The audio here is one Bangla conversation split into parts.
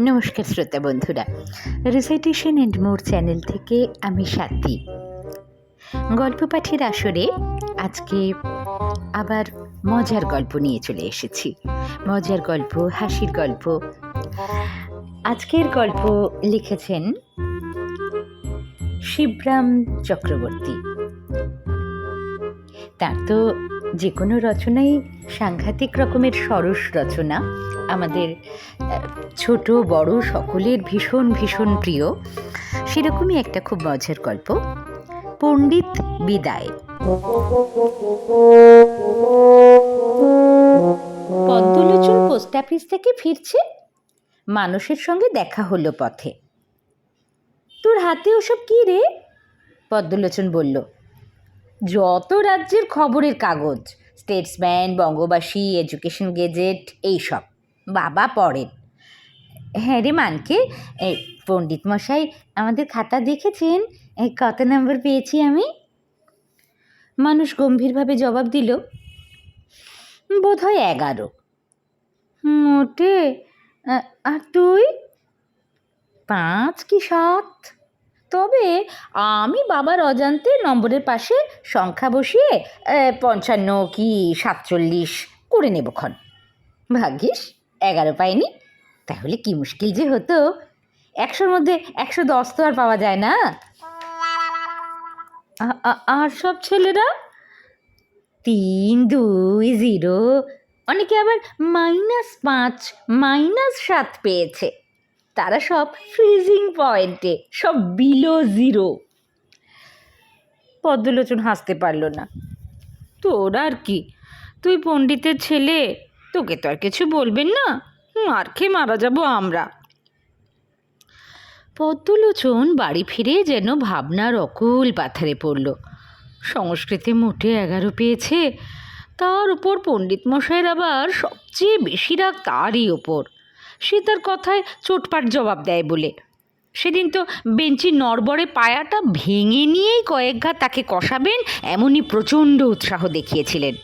নমস্কার শ্রোতা বন্ধুরা। রিসাইটেশন অ্যান্ড মোর চ্যানেল থেকে আমি সাথী। গল্প পাঠের আসরে আজকে আবার মজার গল্প নিয়ে চলে এসেছি। মজার গল্প, হাসির গল্প। আজকের গল্প লিখেছেন শিবরাম চক্রবর্তী। তার তো যে কোনো রচনাই সাংঘাতিক রকমের সরস রচনা। আমাদের ছোট, বড় সকলের ভীষণ ভীষণ প্রিয়। সেরকমই একটা খুব মজার গল্প। পণ্ডিত বিদায়। পদ্মলোচন পোস্ট অফিস থেকে ফিরছে। মানুষের সঙ্গে দেখা হলো পথে। তোর হাতে ওসব কি রে? পদ্মলোচন বলল। যত রাজ্যের খবরের কাগজ স্টেটসম্যান বঙ্গবাসী এডুকেশন গেজেট এইসব বাবা পড়েন। হ্যাঁ রে মানকে পণ্ডিত মশাই, আমাদের খাতা দেখেছেন? কত নম্বর পেয়েছি আমি? মানুষ গম্ভীরভাবে জবাব দিল বোধ হয় এগারো। মোটে আর তুই? পাঁচ কি সাত? তবে আমি বাবার অজান্তে নম্বরের পাশে সংখ্যা বসিয়ে পঞ্চান্ন কি সাতচল্লিশ করে নেব নেবক্ষণ ভাগ্যিস এগারো পাইনি। তাহলে কি মুশকিল যে হতো? একশোর মধ্যে একশো দশ তো আর পাওয়া যায় না। আর সব ছেলেরা? তিন, দুই, জিরো। অনেকে আবার মাইনাস পাঁচ, মাইনাস সাত পেয়েছে। তারা সব ফ্রিজিং পয়েন্টে সব বিলো জিরো পদ্মলোচন হাসতে পারল না। তোর আর কি? তুই পণ্ডিতের ছেলে তোকে তো আর কিছু বলবেন না। হুম, আর খেয়ে মারা যাব আমরা। পদ্মলোচন বাড়ি ফিরে যেন ভাবনার অকুল পাথারে পড়ল। সংস্কৃতে মোটে এগারো পেয়েছে তার উপর পণ্ডিত মশাইয়ের আবার সবচেয়ে বেশি রাগ তারই ওপর সে তার কথায় চোটপাট জবাব দেয় বলে। সেদিন তো বেঞ্চি নড়বড়ে পায়াটা ভেঙে নিয়েই কয়েক ঘা তাকে কষাবেন এমনই প্রচণ্ড উৎসাহ দেখিয়েছিলেন।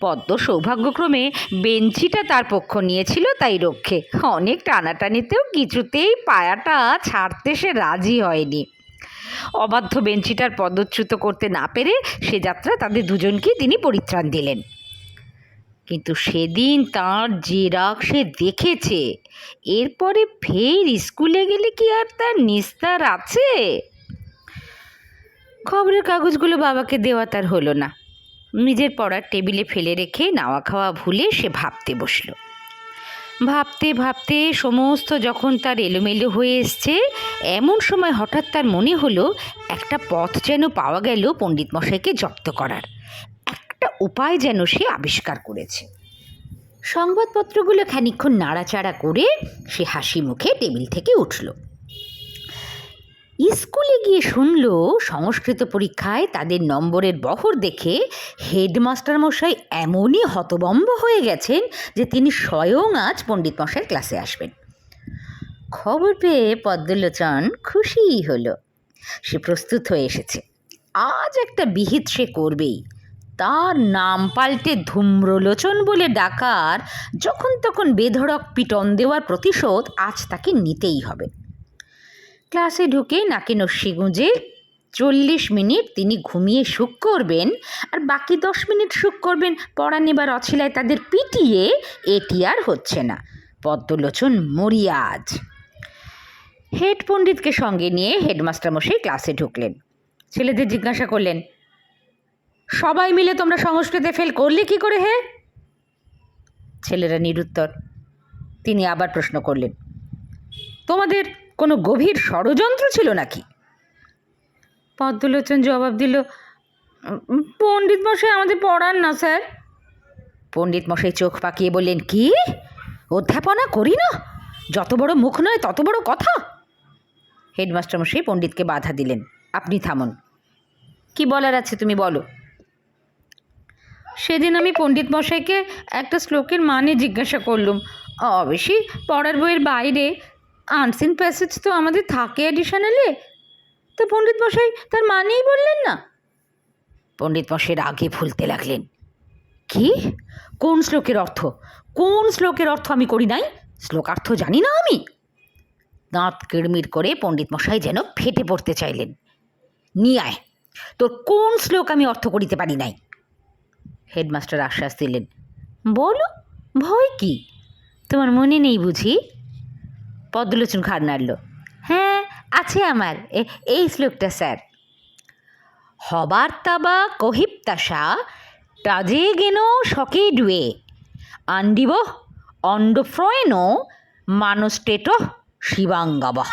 পদ্ম সৌভাগ্যক্রমে বেঞ্চিটা তার পক্ষ নিয়েছিল তাই রক্ষে। অনেক টানাটানিতেও কিছুতেই পায়াটা ছাড়তে সে রাজি হয়নি। অবাধ্য বেঞ্চিটার পদচ্যুত করতে না পেরে সে যাত্রা তাদের দুজনকেই তিনি পরিত্রাণ দিলেন। কিন্তু সেদিন তার যে রাগ সে দেখেছে, এরপরে ফের স্কুলে গেলে কি আর তার নিস্তার আছে? খবরের কাগজগুলো বাবাকে দেওয়া তার হলো না। নিজের পড়ার টেবিলে ফেলে রেখে নাওয়া খাওয়া ভুলে সে ভাবতে বসল। ভাবতে ভাবতে সমস্ত যখন তার এলোমেলো হয়ে এসছে, এমন সময় হঠাৎ তার মনে হলো, একটা পথ যেন পাওয়া গেল পণ্ডিত মশাইকে জব্দ করার। একটা উপায় যেন সে আবিষ্কার করেছে। সংবাদপত্রগুলো খানিক্ষণ নাড়াচাড়া করে সে হাসি মুখে টেবিল থেকে উঠল। স্কুলে গিয়ে শুনল, সংস্কৃত পরীক্ষায় তাদের নম্বরের বহর দেখে হেডমাস্টার মশাই এমনই হতবম্ব হয়ে গেছেন যে তিনি স্বয়ং আজ পণ্ডিত মশাইয়ের ক্লাসে আসবেন। খবর পেয়ে পদ্মলোচন খুশিই হলো। সে প্রস্তুত হয়ে এসেছে। আজ একটা বিহিত সে করবেই। তার নাম পাল্টে ধূম্রলোচন বলে ডাকার যখন তখন বেধড়ক পিটন দেওয়ার প্রতিশোধ আজ তাকে নিতেই হবে। ক্লাসে ঢুকে নাকে নস্যি গুঁজে চল্লিশ মিনিট তিনি ঘুমিয়ে সুখ করবেন আর বাকি দশ মিনিট সুখ করবেন পড়া নেবার অছিলায় তাদের পিটিয়ে এটি আর হচ্ছে না। পদ্মলোচন মরিয়াজ হেড পণ্ডিতকে সঙ্গে নিয়ে হেডমাস্টার মশাই ক্লাসে ঢুকলেন। ছেলেদের জিজ্ঞাসা করলেন সবাই মিলে তোমরা সংস্কৃতে ফেল করলে কি করে হে? ছেলেরা নিরুত্তর। তিনি আবার প্রশ্ন করলেন তোমাদের কোনো গভীর ষড়যন্ত্র ছিল নাকি? পদ্মলোচন জবাব দিল "উম, পণ্ডিত মশাই আমাদের পড়ান না স্যার। পণ্ডিত মশাই চোখ পাকিয়ে বললেন কি? অধ্যাপনা করি না? যত বড় মুখ নয় তত বড় কথা। হেডমাস্টার মশাই পণ্ডিতকে বাধা দিলেন আপনি থামুন। কি বলার আছে তুমি বলো। সেদিন আমি পণ্ডিত মশাইকে একটা শ্লোকের মানে জিজ্ঞাসা করলুম। অবশ্যই পড়ার বইয়ের বাইরে আনসিন প্যাসেজ তো আমাদের থাকে অ্যাডিশনালে তো পণ্ডিত মশাই তার মানেই বললেন না। পণ্ডিত মশাই আগে ভুলতে লাগলেন। কি? কোন শ্লোকের অর্থ? কোন শ্লোকের অর্থ আমি করি নাই? শ্লোকার্থ জানি না আমি। দাঁত কিড়মির করে পণ্ডিত মশাই যেন ফেটে পড়তে চাইলেন। নিয়ে তোর কোন শ্লোক আমি অর্থ করিতে পারি নাই? হেডমাস্টার আশ্বাস দিলেন। বলো, ভয় কি? তোমার মনে নেই বুঝি? পদ্মলোচন ঘাড় নাড়ল। হ্যাঁ আছে আমার। এই শ্লোকটা, স্যার। হবার তাবা কহিপ্তাসা টাজে গেন শকে ডুয়ে। আন্ডিব অন্ডফ্রয়েনো মানস্টেট শিবাঙ্গাবা।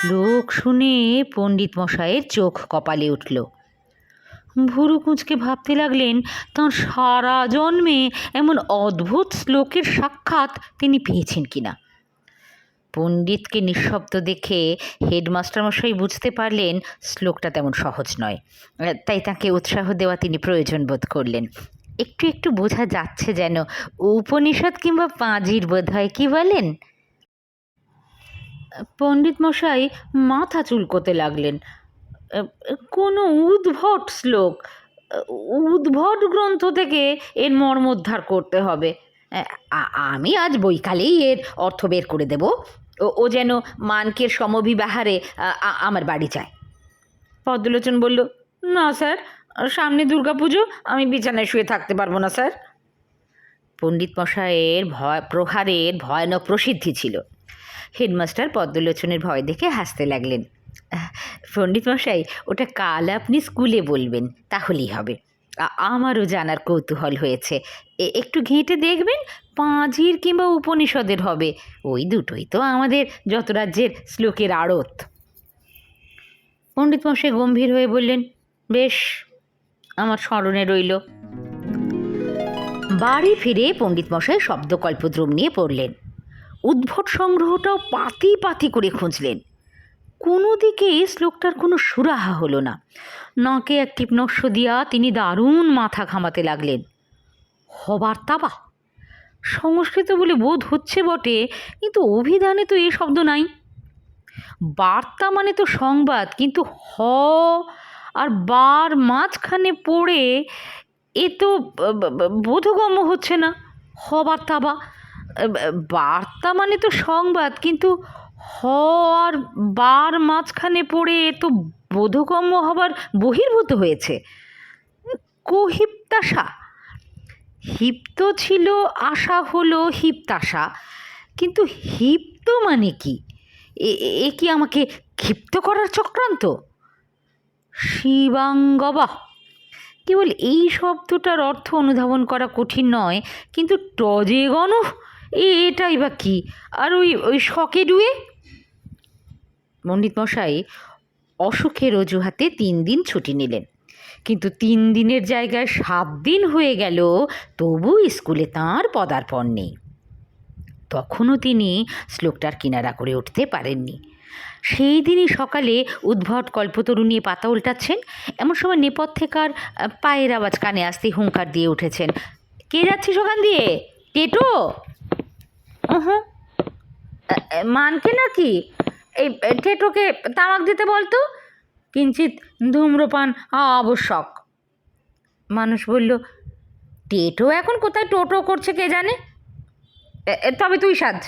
শ্লোক শুনে পণ্ডিত মশাইয়ের চোখ কপালে উঠল। ভুরু কুঁচকে ভাবতে লাগলেন, তাঁর সারা জন্মে এমন অদ্ভুত শ্লোকের সাক্ষাৎ তিনি পেয়েছেন কিনা পণ্ডিতকে নিঃশব্দ দেখে হেডমাস্টার মশাই বুঝতে পারলেন শ্লোকটা তেমন সহজ নয়। তাই তাকে উৎসাহ দেওয়া তিনি প্রয়োজন বোধ করলেন। একটু একটু বোঝা যাচ্ছে যেন উপনিষদ কিংবা পাঁজির বোধ হয় কি বলেন? পণ্ডিত মশাই মাথা চুলকোতে লাগলেন। কোনো উদ্ভট শ্লোক, উদ্ভট গ্রন্থ থেকে এর মর্মোদ্ধার করতে হবে। আমি আজ বৈকালেই এর অর্থ বের করে দেব। ও- যেন মানকের সমবিবাহারে আমার বাড়ি চায় পদ্মলোচন বলল, না স্যার, সামনে দুর্গাপুজো, আমি বিছানায় শুয়ে থাকতে পারব না স্যার। পণ্ডিত মশাইয়ের ভয়, প্রহারের ভয়ানক প্রসিদ্ধি ছিল। হেডমাস্টার পদ্মলোচনের ভয় দেখে হাসতে লাগলেন। আহ, পণ্ডিত মশাই ওটা কাল আপনি স্কুলে বলবেন তাহলেই হবে। আমারও জানার কৌতূহল হয়েছে। একটু ঘেঁটে দেখবেন পাঁজির কিংবা উপনিষদের হবে। ওই দুটোই তো আমাদের যত রাজ্যের শ্লোকের আড়ত। পণ্ডিত মশাই গম্ভীর হয়ে বললেন বেশ আমার স্মরণে রইল। বাড়ি ফিরে পণ্ডিত মশাই শব্দকল্পদ্রম নিয়ে পড়লেন। উদ্ভট সংগ্রহটাও পাতি পাতি করে খুঁজলেন। কোনো দিকে শ্লোকটার কোনো সুরাহা হলো না। নাকে এক টিপনস্য দিয়া তিনি দারুণ মাথা ঘামাতে লাগলেন। হবার তাবা সংস্কৃত বলে বোধ হচ্ছে বটে, কিন্তু অভিধানে তো এ শব্দ নাই। বার্তা মানে তো সংবাদ, কিন্তু হ আর বার মাঝখানে পড়ে এ তো বোধগম্য হচ্ছে না। হবার তাবা বার্তা মানে তো সংবাদ, কিন্তু হ বার মাঝখানে পড়ে এ তো বোধগম্য হবার বহির্ভূত হয়েছে। কোহিপ্তাসা হিপ্ত ছিল, আশা হলো হিপ্তাসা কিন্তু হিপ্ত মানে কি? এ- কি আমাকে ক্ষিপ্ত করার চক্রান্ত? শিবাঙ্গবা। কেবল এই শব্দটার অর্থ অনুধাবন করা কঠিন নয়, কিন্তু টজে গণ, এটাই বা কি? আর ওই ওই শকে ডুয়ে পণ্ডিত মশাই অসুখের অজুহাতে তিন দিন ছুটি নিলেন। কিন্তু তিন দিনের জায়গায় সাত দিন হয়ে গেল তবু স্কুলে তাঁর পদার্পণ নেই। তখনও তিনি শ্লোকটার কিনারা করে উঠতে পারেননি। সেই দিনই সকালে উদ্ভট কল্পতরু নিয়ে পাতা উল্টাচ্ছেন। এমন সময় নেপথ্যেকার পায়ের আওয়াজ কানে আসতে হুঙ্কার দিয়ে উঠেছেন কে যাচ্ছিস ওখান দিয়ে? টেটো? আ, মানকে নাকি? এই টেটোকে তামাক দিতে বলতো? কিঞ্চিত ধূম্রপান, আবশ্যক। মানুষ বলল টেটো এখন কোথায় টোটো করছে কে জানে? তবে তুই সাজ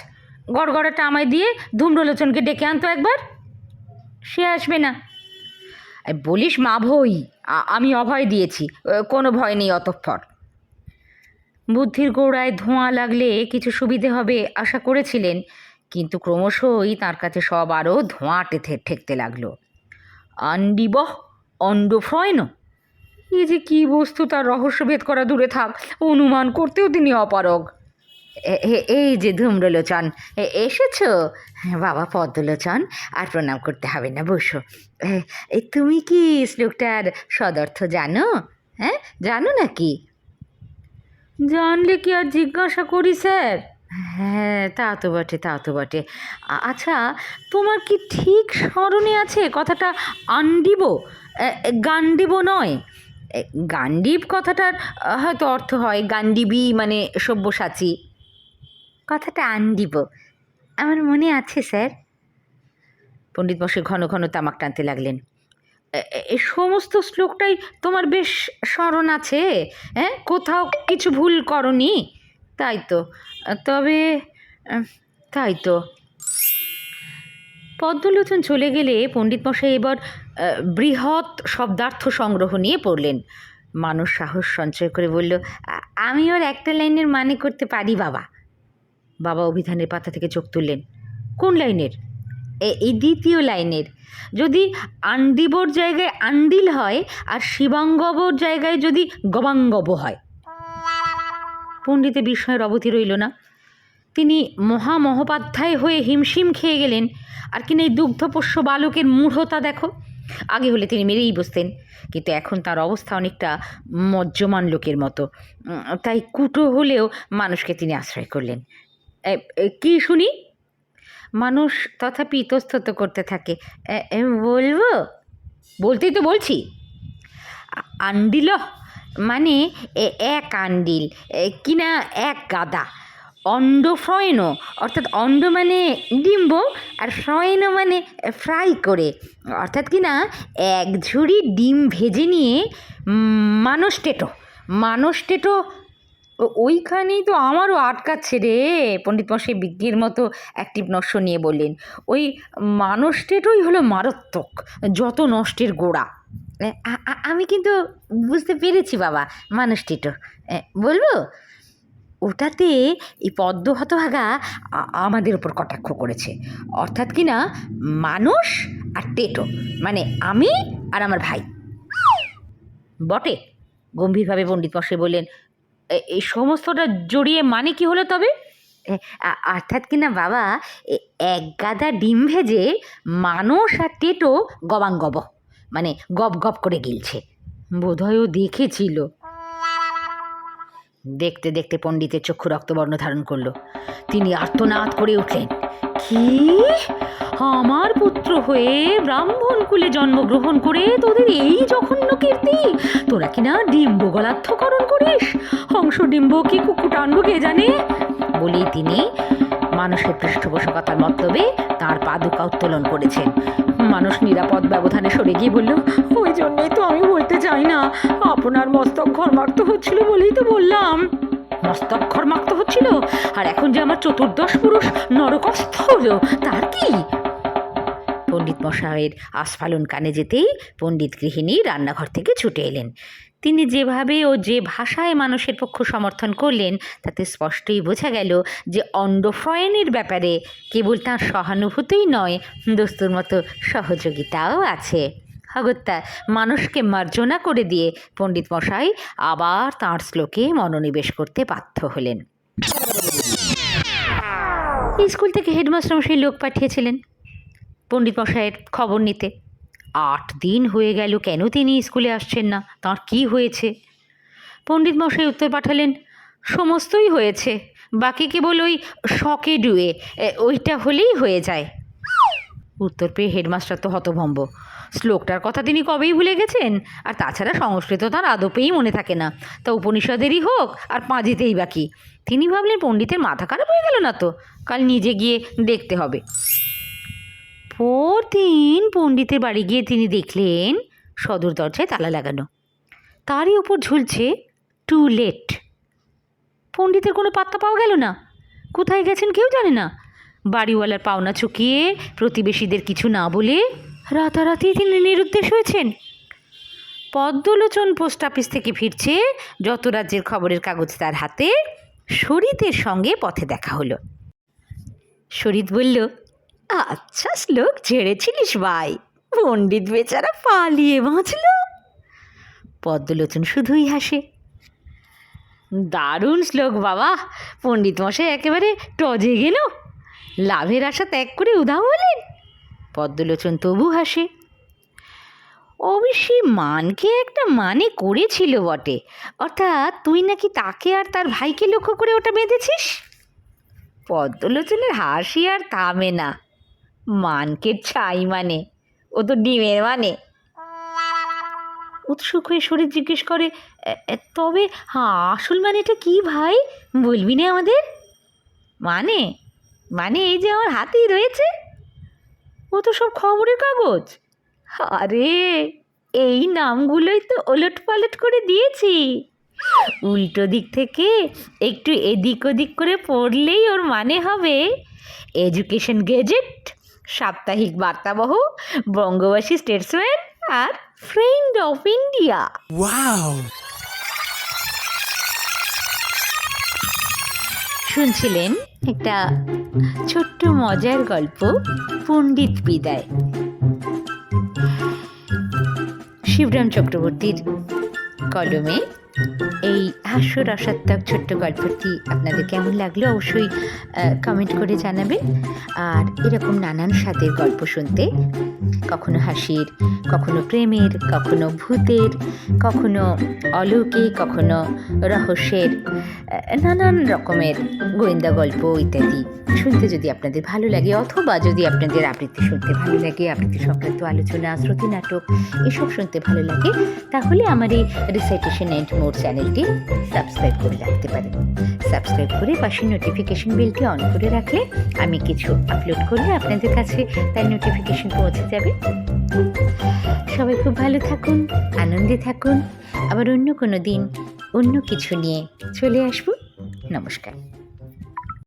গড়গড়াটা আমায় দিয়ে ধূম্রলোচনকে ডেকে আনতো একবার। সে আসবে না। বলিস মা ভই আমি অভয় দিয়েছি। কোনো ভয় নেই অতঃপর। বুদ্ধির গোড়ায় ধোঁয়া লাগলে কিছু সুবিধে হবে, আশা করেছিলেন। কিন্তু ক্রমশই তার কাছে সব আরও ধোঁয়াটে ঠেকতে লাগল। আন্ডিবহ অন্ডফ্রয়ন? এই যে কী বস্তু তার রহস্যভেদ করা দূরে থাক অনুমান করতেও তিনি অপারগ। এ- এ- এই যে ধূম্রলোচন এ- এসেছ? বাবা পদ্মলোচন আর প্রণাম করতে হবে না বসো। এ- এ, তুমি কি শ্লোকটার সদর্থ জানো? হ্যাঁ জানো নাকি? জানলে কি আর জিজ্ঞাসা করি স্যার? হ্যাঁ তা তো বটে, তা তো বটে। আচ্ছা তোমার কি ঠিক স্মরণে আছে কথাটা আন্ডিব? গান্ডিব নয়। গান্ডিব কথাটার হয়তো অর্থ হয় গান্ডিবি মানে সব্যসাচী। কথাটা আন্ডিব। আমার মনে আছে, স্যার। পণ্ডিত মশাই ঘন ঘন তামাক টানতে লাগলেন। এ- এ সমস্ত শ্লোকটাই তোমার বেশ স্মরণ আছে? হ্যাঁ কোথাও কিছু ভুল করনি? তাই তো। তবে তাই তো। পদ্মলোচন চলে গেলে পণ্ডিত মশাই এবার বৃহৎ শব্দার্থ সংগ্রহ নিয়ে পড়লেন। মানুষ সাহস সঞ্চয় করে বলল "আ- আমি ওর একটা লাইনের মানে করতে পারি, বাবা? বাবা অভিধানের পাতা থেকে চোখ তুললেন। কোন লাইনের? এই দ্বিতীয় লাইনের। যদি আন্দিবর জায়গায় আন্দিল হয় আর শিবাঙ্গবর জায়গায় যদি গবাঙ্গব হয়। পণ্ডিতের বিস্ময়ের অবধি রইল না। তিনি মহামহোপাধ্যায় হয়ে হিমশিম খেয়ে গেলেন। আর কিনা এই দুগ্ধপোষ্য বালকের মূঢ়তা দেখো। আগে হলে তিনি মেরেই বসতেন, কিন্তু এখন তার অবস্থা অনেকটা মজ্জমান লোকের মতো। তাই কুটো হলেও মানুষকে তিনি আশ্রয় করলেন। কি শুনি? মানুষ তথাপি ইতস্তত করতে থাকে। বলব? বলতেই তো বলছি। আন্ডিল মানে এক আন্ডিল কিনা এক গাদা। অন্ড ফ্রয়েন অর্থাৎ অন্ড মানে ডিম্ব, আর ফ্রয়েন মানে ফ্রাই করে। অর্থাৎ কিনা, এক ঝুড়ি ডিম ভেজে নিয়ে মানুষ টেটো মানুষ টেটো ওইখানেই তো আমারও আটকাচ্ছে রে। পণ্ডিত মশাই বিজ্ঞের মতো অ্যাক্টিভ নস্য নিয়ে বললেন। ওই মানুষ টেটোই হলো মারাত্মক যত নষ্টের গোড়া। আমি কিন্তু বুঝতে পেরেছি বাবা মানুষ টেটো। এ, বলব? ওটাতে এই পদ্ম হতভাগা আমাদের ওপর কটাক্ষ করেছে। অর্থাৎ কি না মানুষ আর টেটো মানে আমি আর আমার ভাই। বটে গম্ভীরভাবে পণ্ডিত মশাই বললেন "এ- এই সমস্তটা জড়িয়ে মানে কি হলো তবে? অর্থাৎ কিনা বাবা এক গাদা ডিম ভেজে মানুষ আর টেটো গবাঙ্গব মানে গপ গপ করে গিলছে। বোধহয় ও দেখেছিল। দেখতে দেখতে পণ্ডিতের চক্ষু রক্তবর্ণ ধারণ করল। তিনি আর্তনাদ করে উঠলেন। কি? আমার পুত্র হয়ে ব্রাহ্মণ কুলে জন্মগ্রহণ করে তোদের এই জঘন্য কীর্তি? তোরা কিনা ডিম্ব গলার্থকরণ করিস? ডিম্ব, কি কুকুটান্ড কে জানে বলেই তিনি মানুষের পৃষ্ঠপোষকতার মতলবে তার পাদুকা উত্তোলন করেছেন। মানুষ নিরাপদ ব্যবধানে সরে গিয়ে বলল, ওই জন্যই তো আমি বলতে চাই না। আপনার মস্তক ঘরমাক্ত হচ্ছিল বলেই তো বললাম। মস্তক ঘরমাক্ত হচ্ছিল? আর এখন যে আমার চতুর্দশ পুরুষ নরকস্থ হলো, তার কি? পণ্ডিত মশাইয়ের আস্ফালন কানে যেতেই পণ্ডিত গৃহিণী রান্নাঘর থেকে ছুটে এলেন। তিনি যেভাবে ও যে ভাষায় মানুষের পক্ষ সমর্থন করলেন, তাতে স্পষ্টই বোঝা গেল যে অন্ডফ্রয়নের ব্যাপারে কেবল তাঁর সহানুভূতিই নয়, দোস্তুর মতো সহযোগিতাও আছে। অগত্যা, মানুষকে মার্জনা করে দিয়ে পণ্ডিত মশাই আবার তাঁর শ্লোকে মনোনিবেশ করতে বাধ্য হলেন। স্কুল থেকে হেডমাস্টার মশাই লোক পাঠিয়েছিলেন পণ্ডিত মশাইয়ের খবর নিতে। আট দিন হয়ে গেল কেন তিনি স্কুলে আসছেন না? তাঁর কি হয়েছে? পণ্ডিত মশাই উত্তর পাঠালেন, সমস্তই হয়েছে। বাকি কেবল ওই শকে ডুয়ে ওইটা হলেই হয়ে যায়। উত্তর পেয়ে হেডমাস্টার তো হতভম্ব। শ্লোকটার কথা তিনি কবেই ভুলে গেছেন? আর তাছাড়া সংস্কৃত তার আদপেই মনে থাকে না। তা উপনিষদেরই হোক, আর পাঁজিতেই বাকি। তিনি ভাবলেন পণ্ডিতের মাথা খারাপ হয়ে গেল না তো? কাল নিজে গিয়ে দেখতে হবে। পরদিন পণ্ডিতের বাড়ি গিয়ে তিনি দেখলেন সদর দরজায় তালা লাগানো। তারই উপর ঝুলছে টু লেট। পণ্ডিতের কোনো পাত্তা পাওয়া গেল না। কোথায় গেছেন কেউ জানে না। বাড়িওয়ালার পাওনা চুকিয়ে প্রতিবেশীদের কিছু না বলে রাতারাতি তিনি নিরুদ্দেশ হয়েছেন। পদ্মলোচন পোস্ট অফিস থেকে ফিরছে যত রাজ্যের খবরের কাগজ তার হাতে। শরীতের সঙ্গে পথে দেখা হলো। শরীত বলল আচ্ছা শ্লোক ছেড়েছিলিস ভাই। পণ্ডিত বেচারা পালিয়ে বাঁচল। পদ্মলোচন শুধুই হাসে। দারুণ শ্লোক বাবা, পণ্ডিত মশাই একেবারে টজে গেল। লাভের আশা ত্যাগ করে উধাও হলেন। পদ্মলোচন তবু হাসে। অবশ্যই মানকে একটা মানে করেছিল বটে। অর্থাৎ তুই নাকি তাকে আর তার ভাইকে লক্ষ্য করে ওটা বেঁধেছিস? পদ্মলোচনের হাসি আর থামে না। মানকের ছাই মানে ও তো ডিমের মানে। উৎসুক হয়ে শরীর জিজ্ঞেস করে "এ- এ, তবে হ্যাঁ আসল মানেটা কি ভাই? বলবি না আমাদের? মানে? মানে এই যে আমার হাতেই রয়েছে? ও তো সব খবরের কাগজ? আরে এই নামগুলোই তো ওলট পালট করে দিয়েছি। উল্টো দিক থেকে একটু এদিক ওদিক করে পড়লেই ওর মানে হবে। এডুকেশন গেজেট সাপ্তাহিক বার্তাবহ বঙ্গবাসী স্টেটসম্যান আর ফ্রেন্ড অফ ইন্ডিয়া Wow! শুনছিলেন একটা ছোট্ট মজার গল্প পণ্ডিত বিদায় শিবরাম চক্রবর্তীর কলমে এই হাস্যরসাত্মক ছোট্ট গল্পটি আপনাদের কেমন লাগল অবশ্যই কমেন্ট করে জানাবেন। আর এরকম নানান স্বাদের গল্প শুনতে, কখনো হাসির, কখনো প্রেমের, কখনো ভূতের, কখনো অলৌকিক, কখনো রহস্যের নানান রকমের গোয়েন্দা গল্প ইত্যাদি শুনতে যদি আপনাদের ভালো লাগে অথবা যদি আপনাদের আবৃত্তি শুনতে ভালো লাগে, আবৃত্তি সংক্রান্ত আলোচনা, শ্রুতি নাটক, এসব শুনতে ভালো লাগে, তাহলে আমার এই রিসাইটেশন এন্ড মোর চ্যানেলটি সাবস্ক্রাইব করে রাখতে পারেন। সাবস্ক্রাইব করে পাশে নোটিফিকেশন বেলটি অন করে রাখলে আমি কিছু আপলোড করলে আপনাদের কাছে তার নোটিফিকেশন পৌঁছে যাবে। সবাই খুব ভালো থাকুন, আনন্দে থাকুন। আবার অন্য কোনো দিন অন্য কিছু নিয়ে চলে আসব। নমস্কার।